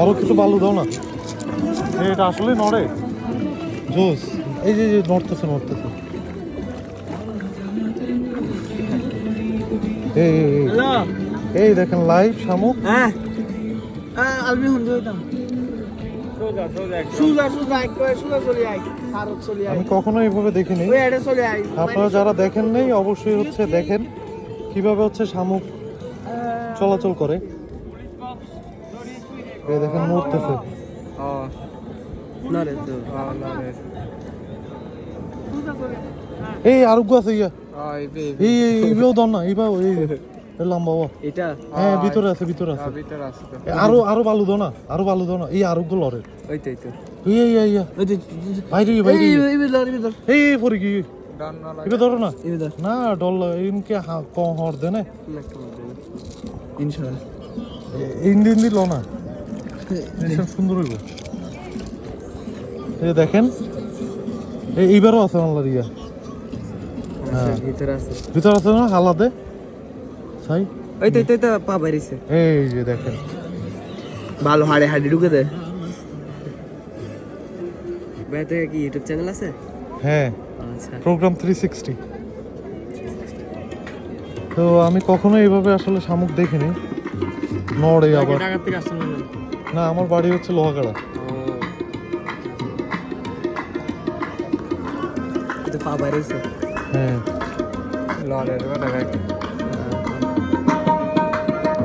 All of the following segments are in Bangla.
আরও কিছু বালু দাও না। এটা আসলে নড়ে। জোস। এই যে যে নড়তেছে নড়তেছে। এই এই, দেখেন লাইভ শামুক হ্যাঁ। আলমি হন্দি হইতাম। সুজা সুজা একবার সুজা চলে আই সারত চলে আই আমি কখনো এইভাবে দেখিনি। ওই এডে চলে আই আপনারা যারা দেখেন নাই অবশ্যই হচ্ছে দেখেন। কীভাবে হচ্ছে শামুক চলাচল করে। দেখেন তো এই আরোগ্য আছে ইয়া। এই দন না এই লম্বা এটা? হ্যাঁ ভিতরে আছে ভিতরে আছে। ভিতরে আসছে এ, আরও আরও বালু দাও না আরও বালু দাও না এই আরোগ্য লরে ওই তো ইয়া। ইয়া ইয়া বাইরে বাইরে এই পরে কি ধরো না। না ডল ইনকে কম হর দে না। ইনশাআল্লাহ। ইন্দি লো না। সুন্দর হইব। এই দেখেন এই এইবারও আছে আল্লাহ দিয়া হ্যাঁ। ভিতরে আছে। ভিতর আছে না হালাতে? সাই ওই তো ওই তো, পা বাইরেছে। এই যে দেখেন। ভালো হাড়ে হাড়ি ঢুকে দে। ভাই তো কি ইউটিউব চ্যানেল আছে? হ্যাঁ। আচ্ছা। প্রোগ্রাম থ্রি সিক্সটি তো আমি কখনো এইভাবে আসলে শামুক দেখিনি। নড়ে আবার। না আমার বাড়ি হচ্ছে লোহাগাড়া। হ্যাঁ। ভাই।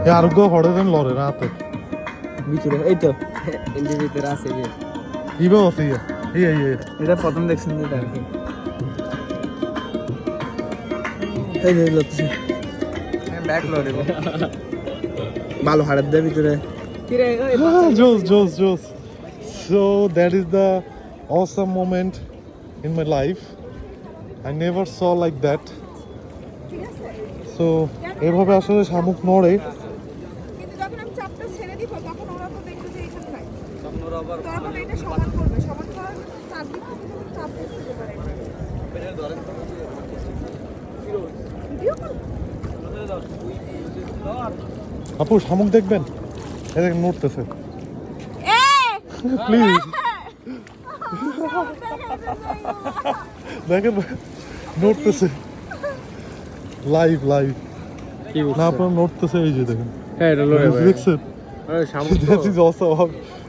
এই আরোগ্য হরে দেন লড়ে রাতে ভিতরে এই তো। এর ভিতরে আছে যে। ইবেও আছে ইয়া ইয়া ইয়া এটা প্রথম দেখছেন যেটা আর কি। এই যে ব্যাক লরে ভালো হাড়ের দেয় ভিতরে Ah, Jules, Jules, Jules. So that is the awesome moment in my life. I never saw like that. So এভাবে আসলে শামুক নড়ে কিন্তু যখন আপু শামুক দেখবেন? এই দেখেন নড়তেছে। প্লিজ দেখেন নড়তেছে। লাইভ লাইভ না আপনার নড়তেছে এই যে দেখেন। হ্যাঁ এটা দেখছেন?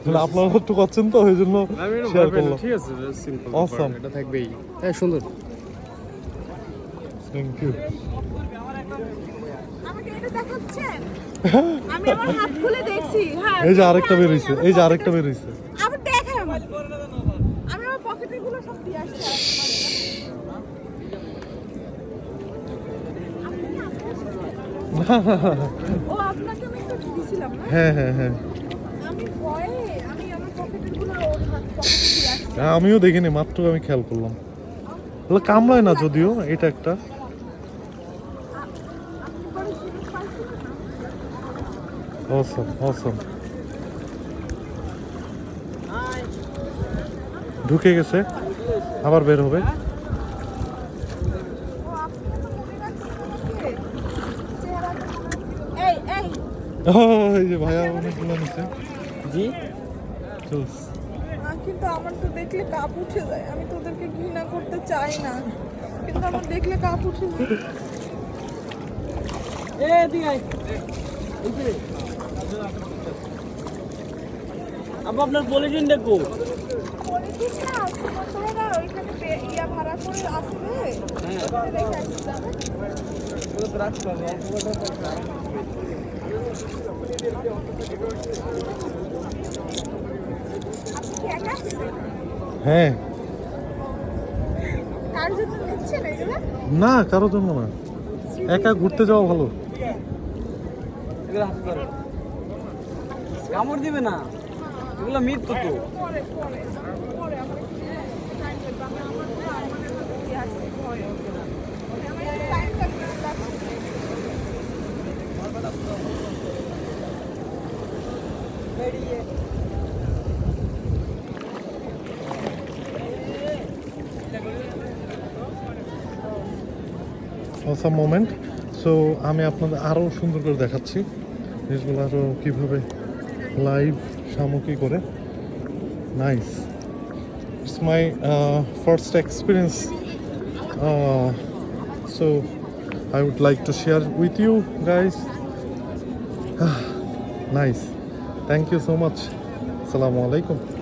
মানে আপনারা একটু করছেন তো ওই জন্য শেয়ার করলাম। ঠিক আছে সিম্পল এটা থাকবেই। হ্যাঁ সুন্দর। থ্যাংক ইউ আমি আমার হাত খুলে দেখছি। হ্যাঁ এই যে আরেকটা বের হইছে এই যে আরেকটা বের হইছে। আবার দেখাই আমার আমি আমার পকেটেরগুলো সব দিয়ে আসছি। ও আপনাকে আমি একটু দিছিলাম না? হ্যাঁ হ্যাঁ হ্যাঁ। আমি ভয়ে আমি আমার পকেটেরগুলো ওর হাত পকেটে দিয়ে আসছি। হ্যাঁ, আমিও দেখিনি মাত্র আমি খেয়াল করলাম। কামড়ায় না যদিও এটা একটা। অসম অসম ঢুকে গেছে আবার বের হবে। এই এই। ও, এই যে ভাইয়া অনেকগুলো নিচ্ছে জি। চুস। আহ, কিন্তু আমার তো দেখলে কাপ উঠে যায়। আমি তোদেরকে ঘৃণা করতে চাই না। কিন্তু আমার দেখলে কাপ উঠে যায়। এ আপু আপনার পলিথিন দেখো। ইয়া? হ্যাঁ না কারোর জন্য না। একা ঘুরতে যাওয়া ভালো। এগুলো হাত ধরো। কামড় দিবে না। এগুলো মৃত্যু তো। পরে পরে সো আমি আপনাদের আরও সুন্দর করে দেখাচ্ছি জিনিসগুলো আরও কীভাবে লাইভ সামগ্রী করে। Nice it's my first experience so I would like to share with you guys nice thank you so much Assalamu alaikum.